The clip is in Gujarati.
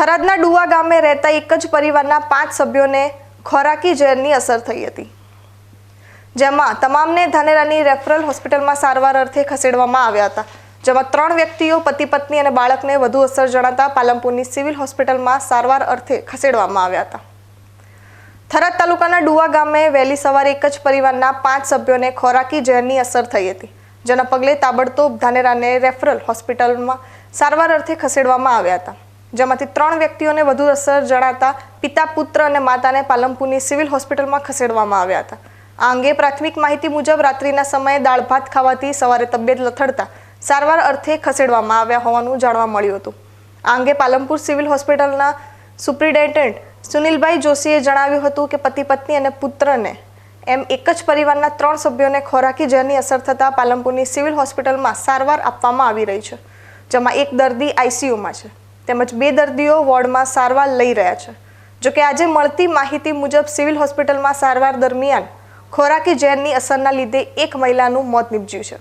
થરાદના ડુવા ગામે રહેતા એક જ પરિવારના પાંચ સભ્યોને ખોરાકી ઝેરની અસર થઈ હતી. જેમાં તમામને ધાનેરાની રેફરલ હોસ્પિટલમાં સારવાર અર્થે ખસેડવામાં આવ્યા હતા. જેમાં ત્રણ વ્યક્તિઓ, પતિ, પત્ની અને બાળકને વધુ અસર જણાતા પાલનપુરની સિવિલ હોસ્પિટલમાં સારવાર અર્થે ખસેડવામાં આવ્યા હતા. થરાદ તાલુકાના ડુવા ગામે વહેલી સવારે એક જ પરિવારના પાંચ સભ્યોને ખોરાકી ઝેરની અસર થઈ હતી. જેના પગલે તાબડતોબ ધાનેરાને રેફરલ હોસ્પિટલમાં સારવાર અર્થે ખસેડવામાં આવ્યા હતા. જેમાંથી ત્રણ વ્યક્તિઓને વધુ અસર જણાતા પિતા, પુત્ર અને માતાને પાલમપુરની સિવિલ હોસ્પિટલમાં ખસેડવામાં આવ્યા હતા. આ અંગે પ્રાથમિક માહિતી મુજબ રાત્રિના સમયે દાળ ભાત ખાવાથી સવારે તબિયત લથડતા સારવાર અર્થે ખસેડવામાં આવ્યા હોવાનું જાણવા મળ્યું હતું. આ અંગે પાલમપુર સિવિલ હોસ્પિટલના સુપ્રિન્ટેન્ડન્ટ સુનિલભાઈ જોશીએ જણાવ્યું હતું કે પતિ, પત્ની અને પુત્રને એમ એક જ પરિવારના ત્રણ સભ્યોને ખોરાકી ઝેરની અસર થતાં પાલનપુરની સિવિલ હોસ્પિટલમાં સારવાર આપવામાં આવી રહી છે, જેમાં એક દર્દી આઈસીયુમાં છે. તેમજ બે દર્દીઓ વોર્ડમાં સારવાર લઈ રહ્યા છે. જોકે આજે મળતી માહિતી મુજબ સિવિલ હોસ્પિટલમાં સારવાર દરમિયાન ખોરાકી ઝેરની અસરના લીધે એક મહિલાનું મોત નીપજ્યું છે.